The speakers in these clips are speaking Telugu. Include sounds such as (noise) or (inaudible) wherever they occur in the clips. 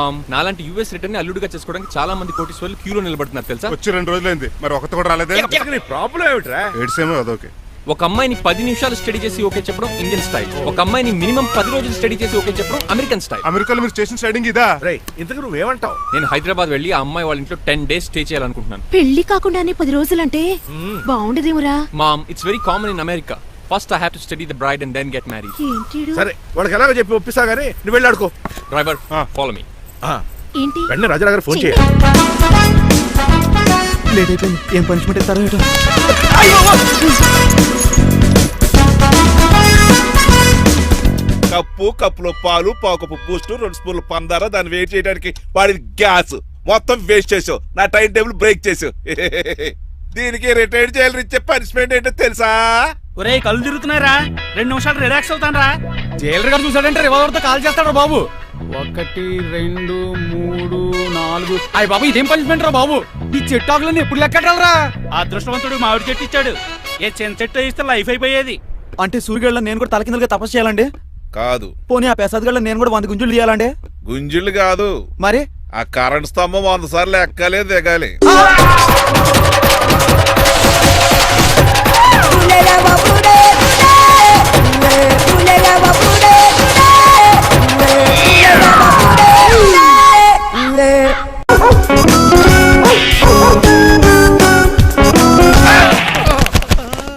Um, నాలాంటి యూఎస్ రిటర్న్ అల్లుడిగా చేసుకోవడానికి చాలా మంది కోటీశ్వర్లు క్యూలో నిలబడుతున్నారు తెలుసా? వచ్చి రెండు రోజులైంది. మరి ఒకటి కూడా రాలేదే? ప్రాబ్లం ఏమిట్రా? ఏడ్సేమో అదొకే ఒక అమ్మాయిని పది నిమిషాలు స్టడీ చేసి ఓకే చెప్పడం ఇండియన్ స్టైల్ ఒక అమ్మాయిని మినిమం పది రోజులు స్టడీ చేసి ఓకే చెప్పడం అమెరికన్ స్టైల్ అమెరికాలో మీరు చేసిన స్టైడింగ్ ఇదా? రే ఇంతకు నువ్వేమంటావు నేను హైదరాబాద్ వెళ్ళి ఆ అమ్మాయి వాళ్ళ ఇంట్లో టెన్ డేస్ స్టే చేయాలనుకుంటున్నాను. పెళ్ళి కాకుండానే పది రోజులంటే బాగుండదేమురా? Mom it's very common in America first I have to study the bride and then get married సరే వాళ్ళకి ఎలాగో చెప్పి ఒప్పిస్తా గానీ నువ్వు వెళ్ళి ఆడుకో. డ్రైవర్. ఫాలో మీ ఏంటి? వెంటనే రాజా గారు ఫోన్ చేయ. లేట్ అయిపోయింది ఏం పనిష్మెంట్ ఇస్తారో ఏటో. కప్పు కప్పులో పాలు పావుకప్పు బూస్ట్ రెండు స్పూన్లు పందార దాన్ని వెయిట్ చేయడానికి వాడిది గ్యాస్. మొత్తం వేస్ట్ చేసావు. నా టైం టేబుల్ బ్రేక్ చేసావు. (laughs) దీనికి రిటైర్ చేయాలని ఇచ్చే పనిష్మెంట్ ఏంటో తెలుసా? ఒరే కళ్ళు తిరుగుతున్నారా రెండు నిమిషాలు రిలాక్స్ అవుతానరా. జైలర్ గారు చూసాడంటే రివాల్వర్తో కాల్ చేస్తాడు బాబు. ఒకటి రెండు మూడు నాలుగు. అయ్య బాబు ఇదేం పనిష్మెంట్ రా బాబు? ఈ చెట్టు ఆకులన్నీ ఎప్పుడు లెక్కటాలరా అదృష్టవంతుడు మామిడి చెట్టు ఇచ్చాడు. ఏ చిన్న చెట్టు ఇస్తే లైఫ్ అయిపోయేది. అంటే సూర్యుగళ్ళ నేను కూడా తలకిందలుగా తపస్సు చేయాలండి? కాదు. పోనీ ఆ పెసాద్ గళ్ళ నేను కూడా వంద గుంజులు తీయాలండి? గుంజులు కాదు. మరి? ఆ కరెంట్ స్తంభం వంద సార్లు ఎక్కాలి దిగాలి.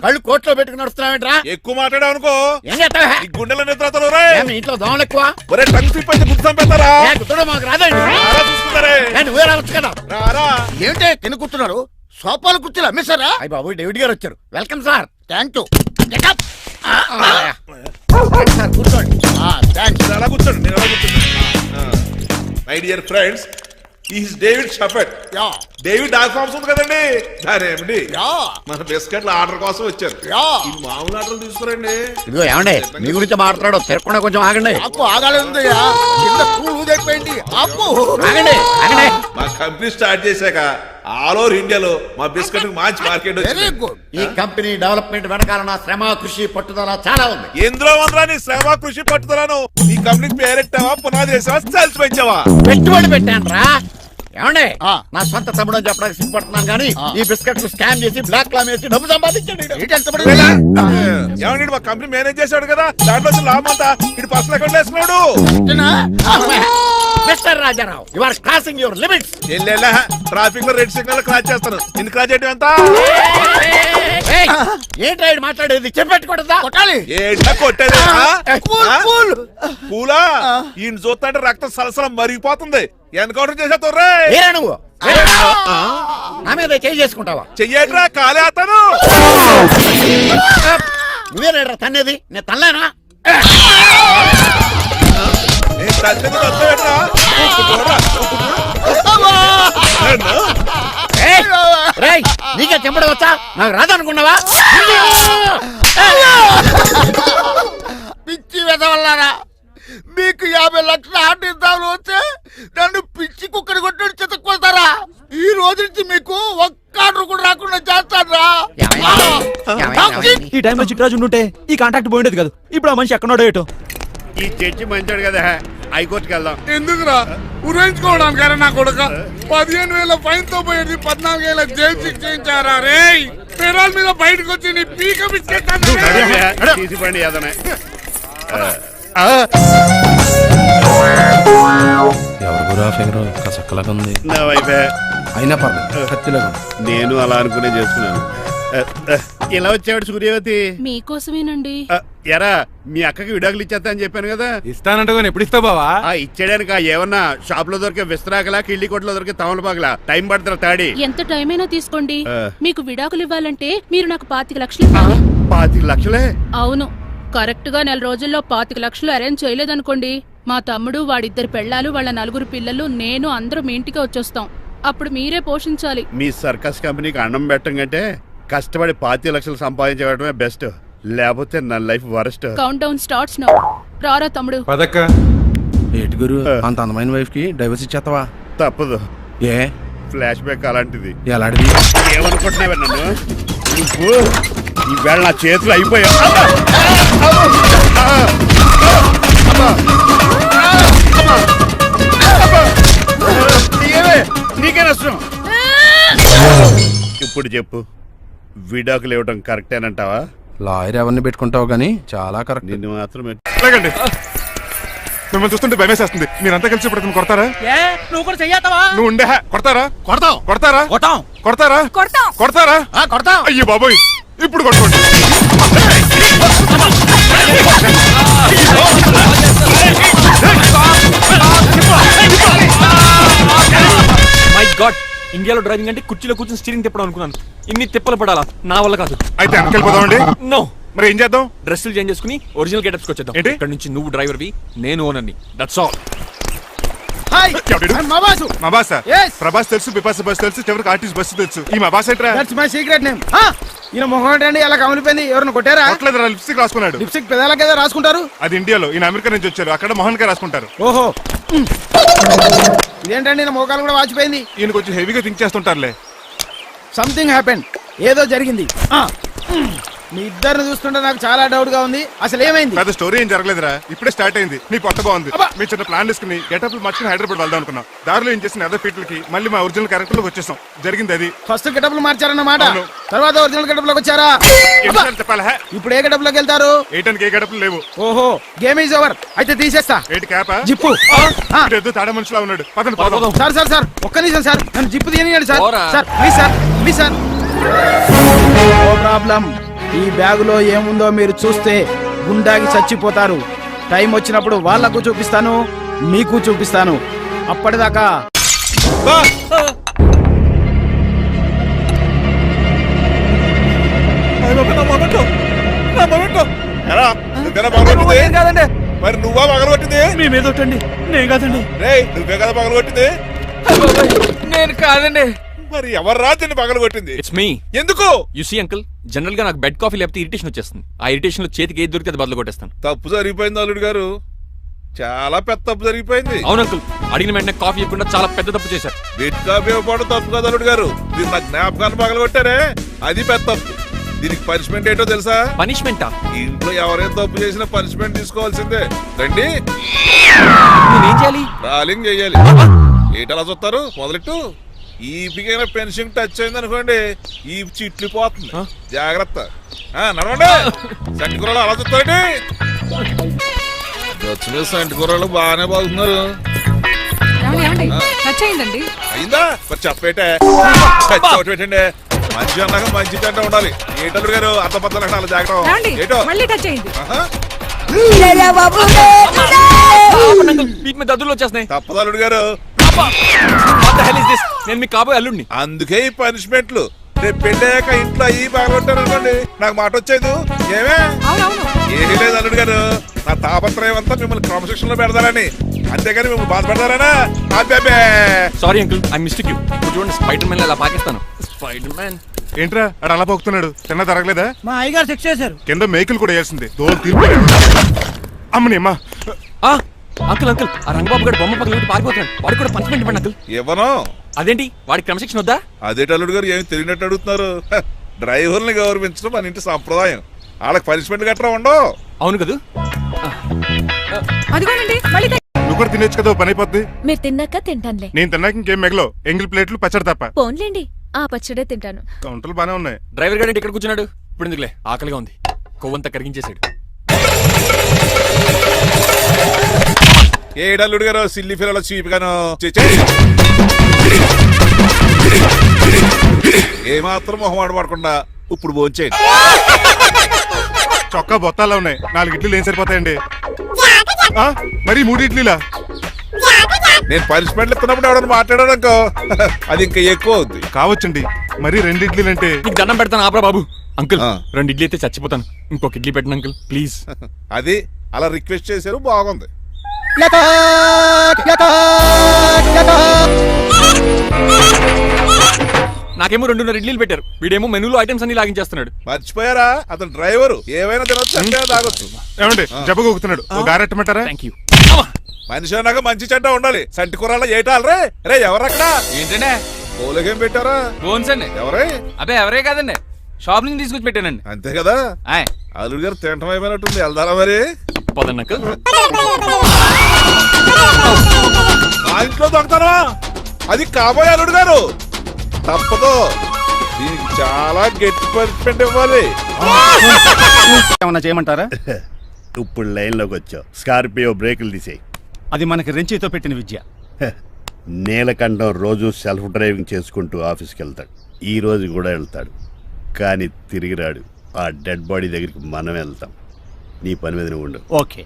కళ్ళు కోట్లో పెట్టుకుని నడుస్తున్నావేంట్రా? ఎక్కువ మాట్లాడావు అనుకో ఏం చేస్తావా? ఈ గుండెల నిద్రతలు ఇంట్లో దోమలు ఎక్కువ? ఒరే టంగ్ గుర్తు ఏ, మాకు రాదండి రారా చూసుకుంటారే. ఏ, నువ్వే రావచ్చు కదా. రారా. ఏమిటే తిని కూర్చున్నారు? సోఫాలు కుర్చీలు? అమ్మేశారా? అయ్యి బాబు డేవిడ్ గారు వచ్చారు. Welcome sir. థ్యాంక్ యూ కూర్చోండి. థ్యాంక్స్ అలా కూర్చోండి నేను అలా కూర్చోండి my dear friends is David షఫెట్ yeah David doc farms ఉంది కదండి. దానేమిటి యా మన బిస్కెట్ల ఆర్డర్ కోసం వచ్చారు. యా ఈ మామూలు ఆర్డర్ తీసుకురండి. ఇదిగో ఏమండి మీ గురించి మాట్లాడు తిరగకుండా కొంచెం ఆగండి. ఆకు ఆగాలందయ్యా కింద కూల్ ఊదైపోయింది ఆగండి ఆగండి. మా కంపెనీ స్టార్ట్ చేశాక ఆల్ ఓవర్ ఇండియాలో మా బిస్కెట్ మంచి మార్కెట్ వెరీ గుడ్ ఈ కంపెనీ డెవలప్మెంట్ వెనకాల నా శ్రమ కృషి పట్టుదల చాలా ఉంది. ఎందులో ఉందిరా నీ శ్రమ కృషి పట్టుదలను. ఈ కంపెనీకి పేరెట్టావా పునాది వేసావా సెల్స్ పెంచావా పెట్టుబడి పెట్టాను రా ఏమండి? నా సొంత తమ్ముడు అని చెప్పడానికి సిగ్గుపడుతున్నాను కానీ ఈ బిస్కెట్లు స్కామ్ చేసి బ్లాక్ క్లామ్ వేసి డబ్బు సంపాదించండి మా కంపెనీ మేనేజ్ చేశాడు కదా దాంట్లో లాభం అంతా? ఇటు పర్సనల్ అకౌంట్ వేసుకున్నాడు? Mister Raja Rao you are crossing your limits వెళ్ళేలా ట్రాఫిక్లో రెడ్ సిగ్నల్ క్రాస్ చేస్తాను. నిన్ను క్రాస్ చేయడం ఎంత? ఏంట్రా ఈడు మాట్లాడేది? చెప్పెట్టుకూడదా కొట్టాలి. ఏంటా కొట్టేది. కూలా ఈయన చూస్తుంటే రక్తం సలసలం మరిగిపోతుంది. ఎన్కౌంటర్ చేసేతో రే? ఏరా నువ్వు. నా మీద చేయి చేసుకుంటావా? చెయ్యట్రా కాలే అతను. నువ్వేనా తన్నేది. నేను తనలేనా? నేను తల్లిని తప్పేట్రా రేయ్, నీకే చెంపడం వచ్చా? నాకు రాదనుకున్నావా? పిచ్చి వెదవల్లారా మీకు యాభై లక్షల ఆట ఇద్దామని వస్తే టైంలో చిట్రాజు ఉండుంటే ఈ కాంటాక్ట్ పోయిండేది కాదు. ఇప్పుడు ఆ మనిషి ఎక్కడో ఏటో? ఈ చర్చి మంచాడు కదా హైకోర్టుకి వెళ్దాం. ఎందుకురా? ఉరేంచుకోవడానికి నా కొడుక? పదిహేను వేల ఫైన్తో పోయేది పద్నాలుగు వేల జైలు శిక్ష చేయించారా రే పెరాల్ మీద బయటకు వచ్చి నీ పీక బిస్కెట్ తీసి పండి ఏదనే ఎవరు గురా ఫిగర్? కసక్కలాగా ఉంది. నా వైపే అయినా పర్లేదు. నేను అలా అనుకునే చేస్తున్నాను ఇలా వచ్చాడు సూర్యవతి? మీకోసమేనండి. ఎరా మీ అక్కకి విడాకులు ఇచ్చేస్తా అని చెప్పాను కదా. ఇస్తానంటే ఎప్పుడు ఇస్తావు బావా? ఆ ఇచ్చేయడానికి? ఆ ఏమన్నా షాప్లో దొరికే విస్తరాకలా కిళ్ళి కొట్లో దొరికే తమలపాకలా? టైం పడుతున్నా తాడి. ఎంత టైం అయినా తీసుకోండి. మీకు విడాకులు ఇవ్వాలంటే మీరు నాకు పాతిక లక్షలు పాతిక లక్షలే? అవును. కరెక్ట్గా నెల రోజుల్లో పాతిక లక్షలు అరేంజ్ చేయలేదనుకోండి. మా తమ్ముడు వాడిద్దరు పెళ్ళాలు వాళ్ళ నలుగురు పిల్లలు నేను అందరూ మీ ఇంటికి వచ్చేస్తాం. అప్పుడు మీరే పోషించాలి. మీ సర్కస్ కంపెనీకి అన్నం పెట్టం కంటే కష్టపడి పాతి లక్షలు సంపాదించడమే బెస్ట్. లేకపోతే నా life worst. Countdown starts now రారా తమ్ముడు. పదక్క. ఏటి గురు? అంత అందమైన వైఫ్కి డైవర్స్ ఇచ్చేతావా తప్పదు. ఏ? ఫ్లాష్ బ్యాక్ అలాంటిది. ఎలాంటిది? ఏమనుకుంటున్నావే నన్ను? నువ్వు? ఈవేళ నా చేతులు అయిపోయావు నీకే నష్టం ఇప్పుడు చెప్పు. విడాకులు ఇవ్వడం కరెక్టేనంటావా లాయర్ ఎవరిని పెట్టుకుంటావు కానీ చాలా కరెక్ట్ నిన్ను మాత్రం లేకండి మిమ్మల్ని చూస్తుంటే భయమేసేస్తుంది మీరంతా కలిసి ఇప్పుడు అతను కొడతారా? ఏ నువ్వు కూడా చెయ్యతావా నువ్వు ఉండే కొడతారా? కొడతాం. కొడతారా? కొట్టాం. కొడతారా? కొడతాం. కొడతారా? ఆ, కొడతాం. అయ్యో బాబోయ్. ఇప్పుడు కొట్టుకోండి. మై గాడ్ ఇండియాలో డ్రైవింగ్ అంటే కుర్చీలో కూర్చొని స్టీరింగ్ తిప్పడం అనుకున్నాను. ఇన్ని తిప్పలు పడాలా? నా వల్ల కాదు. అయితే వెనకెళ్ళిపోదామండి. నో మరి ఏం చేద్దాం? డ్రెస్సులు చేంజ్ చేసుకుని ఒరిజినల్ గెటప్స్ వచ్చేద్దాం. ఏంటి? ఇక్కడ నుంచి నువ్వు డ్రైవర్వి నేను ఓనర్ని దట్స్ ఆల్ హాయ్ ఎవడు? మా బాసు మా బాస Yes. ప్రభాస్ తెలుసు బిపాస బస్ తెలుసు చివరికి ఆర్టిస్ట్ బస్సు తెలుసు. ఈ మా బాస్ ఏంట్రా దట్స్ మై సీక్రెట్ నేమ్ ఈయన మొహం ఏంటండి? ఎలా కమిలిపోయింది? ఎవరిని కొట్టారా? లిప్స్టిక్ రాసుకున్నాడు. లిప్స్టిక్ పెదాలకి ఏదో రాసుకుంటారు? అది ఇండియాలో ఈయన అమెరికా నుంచి వచ్చారు. అక్కడ మోహన్ గారు రాసుకుంటారు. ఓహో. ఇదేంటండి నా మోకాలు కూడా వాచిపోయింది? ఈయన కొంచెం హెవీగా థింక్ చేస్తుంటారులే. సంథింగ్ హ్యాపెన్ ఏదో జరిగింది. మ్. మీ ఇద్దరిని చూస్తుంటే నాకు చాలా డౌట్గా ఉంది. అసలు ఏమైంది? పెద్ద స్టోరీ ఏం జరగలేదురా. ఇప్పుడే స్టార్ట్ అయింది. నీ కొత్త బాగుంది. మీ చిన్న ప్లాన్ తీసుకుని గెటప్ మార్చుకుని హైదరాబాద్ వెళ్దాం అనుకున్నాం. దారిలో ఏం చేసిన అదర్ పీపుల్కి మళ్ళీ మా ఒరిజినల్ క్యారెక్టర్లోకి వచ్చేసాం. జరిగింది అది. ఫస్ట్ గెటప్లు మార్చారన్నమాట. తర్వాత ఒరిజినల్ గెటప్లోకి వచ్చారా చెప్పాలా? హే? ఇప్పుడు ఏ గెటప్లోకి వెళ్తారు? ఏటానికి ఏ గడపలు లేవు. ఓహో! Game is over. అయితే తీసేస్తా. ఏటి క్యాపా జిప్పు. ఆ, ఏదో తాడ మనిషిలా ఉన్నాడు. పదండి పోదాం సార్ సార్ సార్. ఒక్క నిమిషం సార్. నన్ను zip తీయనియండి sir. Sir please sir. Please sir. No problem ఈ బ్యాగులో ఏముందో మీరు చూస్తే గుండాకి చచ్చిపోతారు. టైం వచ్చినప్పుడు వాళ్ళకు చూపిస్తాను మీకు చూపిస్తాను. అప్పటిదాకా? మరి నువ్వా పగలగొట్టింది మీ మీద ఒకటండి నేను కాదండి. రేయ్ నువ్వే కదా పగలగొట్టింది నేను కాదండి. మరి ఎవర్రా దీన్ని పగలగొట్టింది ఇట్స్ మీ ఎందుకు? యు సీ అంకుల్ జనరల్గా నాకు బెడ్ కాఫీ లేకపోతే ఇరిటేషన్ వచ్చేస్తుంది. ఆ ఇరిటేషన్లో చేతికి ఏది దొరికితే అది బదులు కొట్టేస్తాను. తప్పు జరిగిపోయింది అల్లుడు గారు. చాలా పెద్ద తప్పు జరిగిపోయింది. అవును అంకుల్ అడిగిన వెంటనే కాఫీ ఇవ్వకుండా చాలా పెద్ద తప్పు చేశారు. బిడ్ కాపీ ఇవ్వకపోవడం తప్పు కాదు అల్లుడు గారు. మీరు నా జ్ఞాపకాన్ని పగలగొట్టారే? అది పెద్ద తప్పు. దీనికి పనిష్మెంట్ ఏంటో తెలుసా? పనిష్మెంటా ఇంట్లో ఎవరైనా తప్పు చేసినా పనిష్మెంట్ తీసుకోవాల్సిందే. రండి. నేనేం చేయాలి? రాలింగ్ చెయ్యాలి ఏంటలా చూస్తారు? మొదలెట్టు. ఈపికైనా పెన్షన్ టచ్ అయింది అనుకోండి ఈ చిట్లు పోతుంది? జాగ్రత్త ఆ, నడవండి సంటి కూరలు అలా చూస్తారండి వచ్చిన సంటి కూరలు బాగానే బాగుతున్నారు అయిందా మరి చెప్పేటే పెట్టండి మంచి అన్నాక మంచి తింటా ఉండాలి ఏంటల్లుడు గారు అర్థ పద్ధతి అలా జాగ్రత్త ఏంటో మళ్ళీ టచ్ అయింది ఆహా, అంకుల్ వీటి మీద దద్దులు వచ్చేస్తున్నాయి తప్పదు అల్లుడు గారు What the hell is this? నేను మీ కాబోయే అల్లుడిని. అందుకే ఈ పనిష్మెంట్లు రేపు పెళ్ళాక ఇంట్లో అయ్యి బాగుంటారు అనుకోండి నాకు మాట వచ్చేది. ఏమే? ఏమీ లేదు అల్లుడు గారు. నా తాపత్రయం అంతా మిమ్మల్ని క్రమశిక్షణలో పెడతారని. అంతేగాని మిమ్మల్ని బాధపడతారనా అబ్బే sorry uncle I mistake you ఇప్పుడు చూడండి స్పైడర్ మ్యాన్ అలా పాకిస్తాను. స్పైడర్ మ్యాన్ ఏంట్రా? అడు అలా పోతున్నాడు తిన్న తరగలేదా? మా అయ్యగారు చెక్ చేశారు. కింద మేకులు కూడా వేయాల్సిందే. దో తీర్పు. అమ్మని అమ్మా. అంకుల్ అంకుల్ ఆ రంగబాబు గారు బొమ్మ పక్కన పారిపోతున్నాడు. వాడికి కూడా పనిష్మెంట్ ఇవ్వండి అంకుల్. ఇవ్వను అదేంటి? వాడికి క్రమశిక్షణ వద్దా? అదేటి అల్లుడు గారు ఏమి తెలియనట్టు అడుగుతున్నారు? డ్రైవర్ని గౌరవించడం మన ఇంటి సంప్రదాయం. వాళ్ళకి పనిష్మెంట్ గట్రా ఉండవు. అవును కదా? అదిగోనండి మళ్ళీ నువ్వు కూడా తినేచ్చు కదా పని అయిపోద్ది. మీరు తిన్నాక తింటానులే. నేను తిన్నాక ఇంకేం మిగలవు. ఎంగిల్ ప్లేట్లు పచ్చడి తప్ప. పోన్లేండి ఆ పచ్చడే తింటాను. కౌంటర్లు బానే ఉన్నాయి. డ్రైవర్ గారు ఇక్కడ కూర్చున్నాడు? ఇప్పుడు ఎందుకులే? ఆకలిగా ఉంది. కొవ్వంతా కరిగించేశాడు. ఏడల్లుడు గారు సిల్లి ఫిరలో చీపిగాను? ఏమాత్రం మొహమాట పడకుండా ఇప్పుడు భోంచేయండి చొక్కా బొత్తాల్లో ఉన్నాయి. నాలుగు ఇడ్లీలు ఏం సరిపోతాయండి? ఆ, మరి మూడు ఇడ్లీలా? నేను పనిష్మెంట్లు ఇస్తున్నప్పుడు ఎవడన్నా మాట్లాడాడనుకో అది ఇంకా ఎక్కువ అవుద్ది. కావచ్చండి. మరి రెండు ఇడ్లీలు అంటే నీకు దండం పెడతాను ఆపరా బాబు. అంకుల్ ఆ. రెండు ఇడ్లీ అయితే చచ్చిపోతాను. ఇంకొక ఇడ్లీ పెట్టండి అంకుల్. ప్లీజ్. అది అలా రిక్వెస్ట్ చేశారు బాగుంది. నాకేమో రెండున్నర ఇడ్లీలు పెట్టారు. వీడేమో మెనూలో ఐటమ్స్ అన్ని లాగించేస్తున్నాడు. మర్చిపోయారా? అతను డ్రైవరు. ఏమైనా తినొచ్చు అంటే తాగొచ్చు. ఏమండి? జబ్బగొక్కుతున్నాడు ఓ గారెట్టమంటారా థ్యాంక్ యూ మనిషి అన్నాక మంచి చెడ్డ ఉండాలి. సంటి కూరల్లో ఏటాలరే రే. ఎవరక్కడ ఏంటంటే పోలకేం పెట్టారా? ఫోన్స్ అండి. ఎవరే? అబ్బే ఎవరే కాదండి. షాప్ నుంచి తీసుకొచ్చి పెట్టానండి. అంతే కదా? ఆయ్. అల్లుడు గారు తింటం అయిపోయినట్టుంది. వెళ్దారా మరి? పదండి అంకుల్ (laughs) మా ఇంట్లో దొంగతనమా అది కాబోయే అల్లుడు గారు. తప్పదు. దీనికి చాలా గట్టి పనిష్మెంట్ ఇవ్వాలి. ఏమన్నా చేయమంటారా? (laughs) ఇప్పుడు లైన్లోకి వచ్చావు. స్కార్పియో బ్రేకులు తీసేయి. అది మనకి రెంచితో పెట్టిన విద్య. నీలకంఠం రోజు సెల్ఫ్ డ్రైవింగ్ చేసుకుంటూ ఆఫీస్కి వెళ్తాడు. ఈ రోజు కూడా వెళ్తాడు. కానీ తిరిగి రాడు. ఆ డెడ్ బాడీ దగ్గరికి మనం వెళ్తాం. నీ పని మీద నువ్వు ఉండు. ఓకే.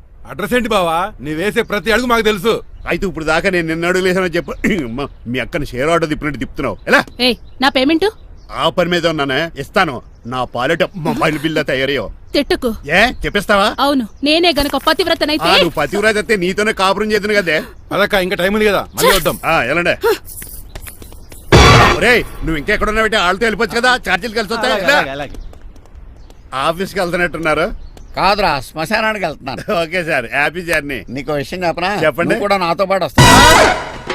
అడ్రస్ ఏంటి బావా? నీ వేసే ప్రతి అడుగు మాకు తెలుసు. అయితే ఇప్పుడు దాకా నేను నిన్న అడుగులేసానని చెప్పు. మీ అక్కని షేర్ ఆర్డర్ తిప్పినట్టు తిప్పుతున్నావు. ఎలా? ఏయ్ నా పేమెంట్? ఆ పని మీద ఉన్నానే? ఇస్తాను. నా పాలెట మొబైల్ బిల్ల తయారయ్యో. తిట్టుకు. ఏ? చెప్పిస్తావా? అవును నేనే గనక ఆ, పతివ్రతనైతే నువ్వు పతివరాజ్ అయితే నీతోనే కాపురం చేతును కదే. అదక్క ఇంకా టైం ఉంది కదా? మళ్ళీ వద్దాం. ఆ, ఎలాండే? ఒరేయ్ నువ్వు ఇంకెక్కడున్నా పెట్టి వాళ్ళతో వెళ్ళిపోవచ్చు కదా? ఛార్జీలు కలిసి వస్తాయి. ఆఫీస్కి వెళ్తున్నట్టున్నారు. కాదురా శ్మశానానికి వెళ్తున్నాను. Okay sir happy journey. నీకు విషయం చెప్పనా? చెప్పండి. నువ్వు కూడా నాతో పాటు వస్తావు?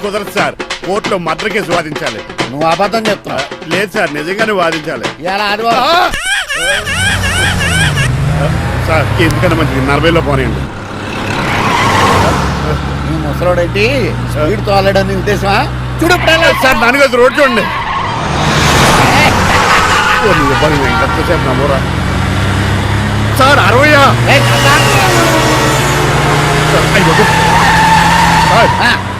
కుదరదు సార్ కోర్టులో మర్డర్ కేసు వాదించాలి. నువ్వు అబద్ధం చెప్తున్నావు. లేదు సార్ నిజంగానే వాదించాలి. ఇలా ఆదివారం సార్ ఎందుకన్నా మంచిది నలభైలో పోనీయండి. నీ ముసలోడేంటి? స్పీడ్ తోలడని ఉద్దేశమా? చూడు సార్ నాన్నగారు రోడ్ చూడండి. ఎంతసేపు నమ్మరా? సార్ అరవయా ఏయ్, కన్నా. సార్,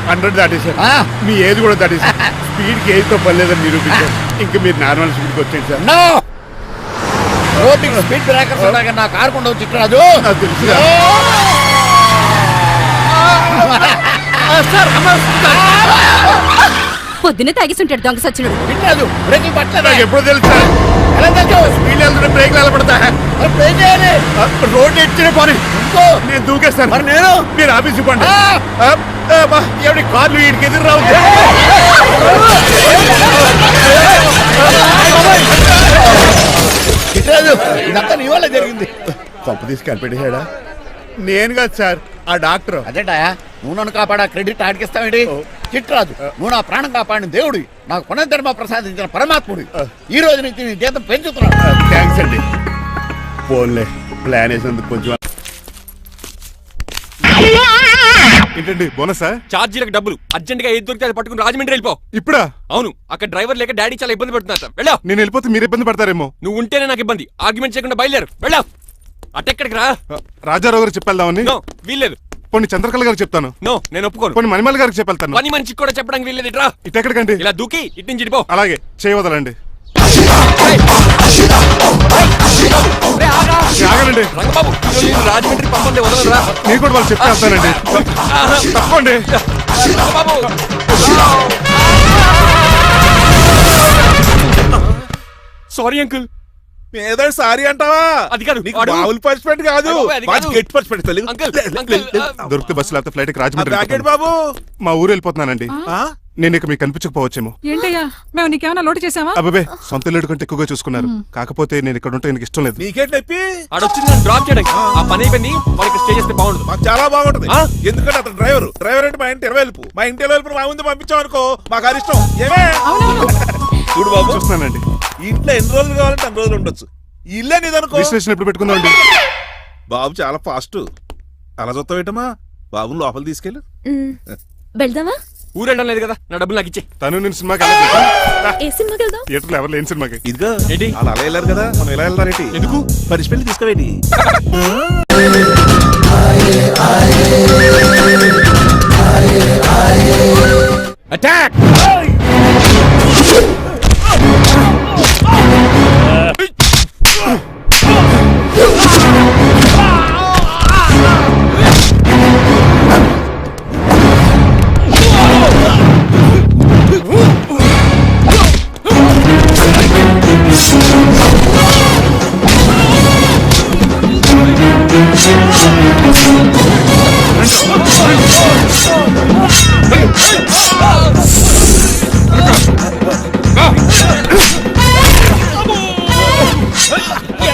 హండ్రెడ్ దాటేశారు ఆ. మీ ఏది కూడా దాటేశారు స్పీడ్కి ఏదితో పని లేదని నిరూపించారు ఇంకా మీరు నార్మల్ స్పీడ్కి వచ్చేది సార్. రోడ్డుకి స్పీడ్ బ్రేకర్స్ ఉండగా నా కారు కొండ చిట్టరాజు నాకు తెలుసు సార్. పొద్దునే తాగిస్తుంటాడు దొంగ సచ్చినుడు పట్టలేదు నాకు ఎప్పుడు తెలుసు సార్ ఎలా తెలుసు స్పీడ్ వెళ్తుంటే బ్రేక్లు ఎలా పడతా మరి ఏం చేయాలి రోడ్ ఎచ్చిన పోనీ ఇంకో నేను దూకేస్తాను మరి నేను మీరు ఆఫీస్ ఇవ్వండి ఎవడి కార్లు వీడికి ఎదురు రావు ఇదంతా నీ వల్ల జరిగింది తప్పు తీసి కనిపెట్టేశాడా నేను కాదు సార్ ఆ డాక్టర్. అదేంటా నువ్వు నన్ను కాపాడా క్రెడిట్ ఆడికిస్తావేంటి? చిట్టరాజు నువ్వు నా ప్రాణం కాపాడిన దేవుడి నాకు పునర్ధర్మ ప్రసాదించిన పరమాత్ముడి. ఈ రోజు నుంచి నీ జీతం పెంచుతున్నాను. థ్యాంక్స్ అండి. ఫోన్లే ప్లాన్ వేసినందుకు కొంచెం ఏంటండి బోనసా? ఛార్జీలకు డబ్బులు. అర్జెంట్గా ఏది దొరికితే అది పట్టుకుని రాజమండ్రి వెళ్ళిపో. ఇప్పుడా? అవును అక్కడ డ్రైవర్ లేక డాడీ చాలా ఇబ్బంది పెడుతున్నారు వెళ్ళా నేను వెళ్ళిపోతే మీరు ఇబ్బంది పడతారేమో. నువ్వు ఉంటేనే నాకు ఇబ్బంది. ఆర్గ్యుమెంట్ చేయకుండా బయలుదేరు. వెళ్ళా అటెక్కడికి రా? రాజారావు గారు చెప్పేద్దామని. నో వీల్లేదు. పోనీ చంద్రకళ గారికి చెప్తాను. నో నేను ఒప్పుకోను. పోనీ మణిమల్ గారికి చెప్పేళ్తాను పని మనిషికి కూడా చెప్పడానికి వీల్లేదు. ఇట్రా ఇటెక్కడికండి ఇలా దూకి ఇటు నుంచి ఇటుపో అలాగే చేయవదలండి. ఆగనండి రంగబాబు ఇదిగో నేను రాజమండ్రి పంపండి వదలరా. నేను కూడా వాళ్ళు చెప్పి వెళ్తానండి తప్పండి రంగబాబు. Sorry uncle. ఏదో సారీ అంటావా? అది కాదు, నీకు మామూలు పనిష్మెంట్ కాదు. గట్టి పనిష్మెంట్ తెలుగు దొరికితే బస్సు లేకపోతే ఫ్లైట్కి రాజమండ్రి. బాబు. మా ఊరు వెళ్ళిపోతున్నానండి. ఆ? నేను ఇక మీకు కనిపించకపోవచ్చేమో. ఏంటయ్యా? మేము నీకేమైనా లోటు చేసావా అబ్బాబే సొంత లేడు కంటే ఎక్కువగా చూసుకున్నారు. కాకపోతే నేను ఇక్కడ ఉంటే నాకు ఇష్టం లేదు. నీకేంటి నొప్పి ఆడొచ్చింది నన్ను డ్రాప్ చేయడానికి. ఆ. పని అయిపోయింది. వాళ్ళకి స్టే చేస్తే బాగుండదు మాకు చాలా బాగుంటది? ఎందుకంటే అతను డ్రైవర్ డ్రైవర్ అంటే మా ఇంటి ఇరవై వెళ్ళిపు మా ఇంటి ఇరవై వెళ్ళిపు మా ముందు పంపించాం అనుకో మాకు అది ఇష్టం. ఏమే? చూడు బాబు. చూస్తున్నానండి. ఇంట్లో ఎన్ని రోజులు కావాలంటే అన్ని రోజులు ఉండొచ్చు. ఇల్లే నీదనుకో. రిజిస్ట్రేషన్ ఎప్పుడు పెట్టుకుందామండి బాబు చాలా ఫాస్ట్ అలా చూస్తావు ఏంటమ్మా? బాబు లోపల తీసుకెళ్ళు. వెళ్దామా? ఊరు వెళ్ళడం లేదు కదా. నా డబ్బులు నాకు ఇచ్చే. తను నేను సినిమాకి ఏ సినిమాకి వెళ్దాం? థియేటర్లో ఎవరు లేని సినిమాకి. ఇదిగో ఏంటి? అలా అలా వెళ్ళారు కదా. మనం ఎలా వెళ్తారేంటి ఎందుకు? పనిష్మెంట్ తీసుకోవేటి. (laughs)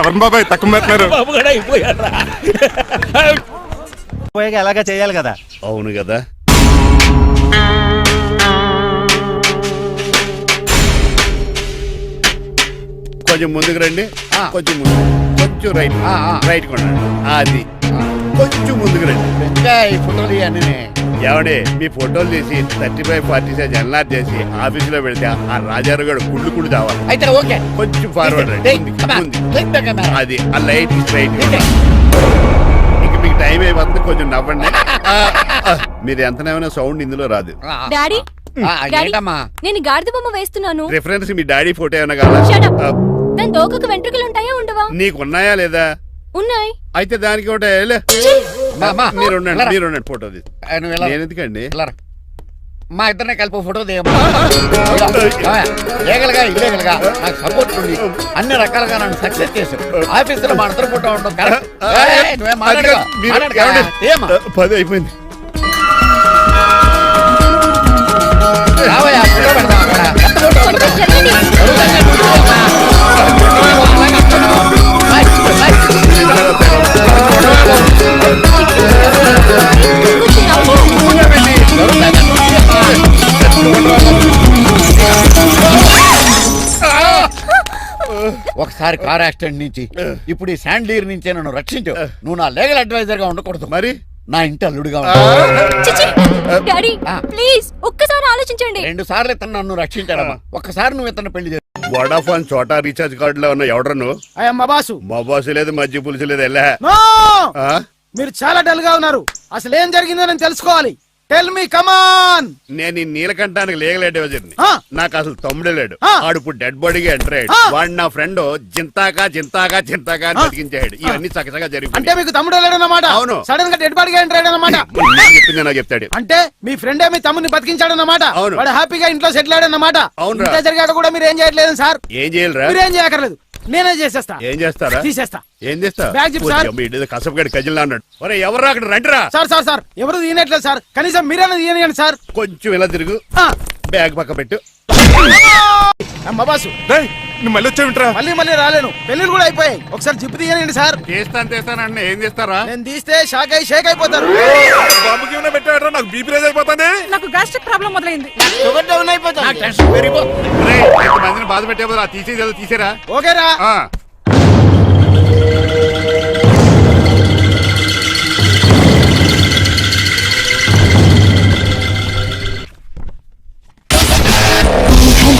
ఎవరిని బాబాయ్ తక్కువ పెట్టినారు పోయాక ఎలాగా చేయాలి కదా? అవును కదా. కొంచెం ముందుకు రండి. కొంచెం ముందు. కొంచెం రైట్. రైట్ కొనండి అది. కొంచెం ముందుకు రండి. ఈ ఫోటోలు ఇవన్నీ ఏమండి మీ ఫోటోలు తీసి thirty five forty size NR చేసి ఆఫీసులో పెడితే ఆ రాజారావు గారు కుళ్ళు కుళ్ళు కావాలి అయితే ఓకే. కొంచెం ఫార్వర్డ్ రండి. అది ఆ లైట్ స్ట్రైట్ ఇక మీకు టైం అయిపోతుంది కొంచెం నవ్వండి. మీరు ఎంతనేమైనా సౌండ్ ఇందులో రాదు. డాడీ నేను గాడిద బొమ్మ వేస్తున్నాను. రిఫరెన్స్ మీ డాడీ ఫోటో ఏమైనా కావాలా? దాని దోకకు వెంట్రుకలు ఉంటాయా ఉండవా? నీకు ఉన్నాయా లేదా? ఉన్నాయి. అయితే దానికి ఒకటే లే. మీరు ఉండండి మీరు ఉండండి ఫోటో తీసి. నేను ఎందుకండి? మా ఇద్దరిని కలిపి ఫోటో లీగల్గా ఇల్లీగల్గా నాకు సపోర్ట్ ఉంది అన్ని రకాలుగా నన్ను సక్సెస్ చేశారు. ఆఫీసులో మా ఇద్దరు ఫోటో ఉండడం? ఆ, పది అయిపోయింది. రావయ్యా, ఫోటో పెడదాం అక్కడ. ఒకసారి కార్ యాక్సిడెంట్ నుంచి ఇప్పుడు ఈ శాండ్లీర్ నుంచే నన్ను రక్షించు. నువ్వు నా లీగల్ అడ్వైజర్గా ఉండకూడదు. మరి? నా ఇంటి అల్లుడుగా. డాడీ. ప్లీజ్ ఒక్కసారి ఆలోచించండి. రెండు సార్లు ఇతను నన్ను రక్షించాడమ్మా. ఒక్కసారి నువ్వు ఇతను పెళ్ళి చేసు వడాఫోన్ చోటా రీఛార్జ్ కార్డులో ఉన్న ఎవడను అయ్యమ్మ బాసు మా బాసు లేదు మధ్య పులుసు లేదు వెళ్ళా? మీరు చాలా డల్గా ఉన్నారు. అసలు ఏం జరిగిందో నేను తెలుసుకోవాలి. టెల్ మీ కమాన్ నేను ఈ నీలకంఠానికి లీగల్ అడ్వైజర్ని ఆ. నాకు అసలు తమ్ముడే లేడు. ఆ. ఆడు ఇప్పుడు డెడ్ బాడీగా ఎంటర్ అయ్యాడు. ఆ. వాడు నా ఫ్రెండ్ జింతాకా జింతాకా జింతాకా అని బతికించాడు. ఇవన్నీ చక్కగా అంటే జరిగిపోయి మీకు తమ్ముడు లేడన్నమాట? అవును. సడన్గా డెడ్ బాడీగా ఎంటర్ అయ్యాడన్నమాట? (laughs) చెప్పింది నాకు చెప్తాడు. అంటే మీ ఫ్రెండే మీ తమ్ముని బతికించాడన్నమాట? అవును. వాడు హ్యాపీగా ఇంట్లో సెటిల్ అయ్యాడన్నమాట? అవునురా. ఇంత జరిగాక కూడా మీరు ఏం చేయట్లేదు సార్? ఏం చేయాలిరా? మీరేం చేయక్కర్లేదు. నేనే చేసేస్తా. ఏం చేస్తారా? తీసేస్తా. ఏం చేస్తా బ్యాగ్ చెప్పు సార్. కసపగడి కజిల్లా అన్నాడు. ఒరే ఎవరు అక్కడ రండిరా? సార్ సార్ సార్ ఎవరు తీయనట్లేదు సార్. కనీసం మీరైనా తీయనియండి సార్. కొంచెం ఇలా తిరుగు. ఆ. బ్యాగ్ పక్క పెట్టు. అమ్మ బాసు. డేయ్, నువ్వు మళ్ళీ వచ్చావింట్రా మళ్ళీ మళ్ళీ రాలేను. కూడా అయిపోయాయి. ఒకసారి జిప్పు తీయనండి సార్. అంటే ఏం చేస్తారా? నేను తీస్తే షాక్ అయి షేక్ అయిపోతారు. బాబుకి ఏమైనా పెట్టాడు నాకు బీపీ రేజ్ అయిపోతుంది. నాకు గ్యాస్ట్రిక్ ప్రాబ్లం మొదలైంది. షుగర్ డౌన్ అయిపోతుంది. నాకు టెన్షన్ పెరిగిపోతుంది ఒరేయ్, ఇంతమందిని బాధ పెట్టే తీసేది తీసేరా? ఓకేరా. あれ?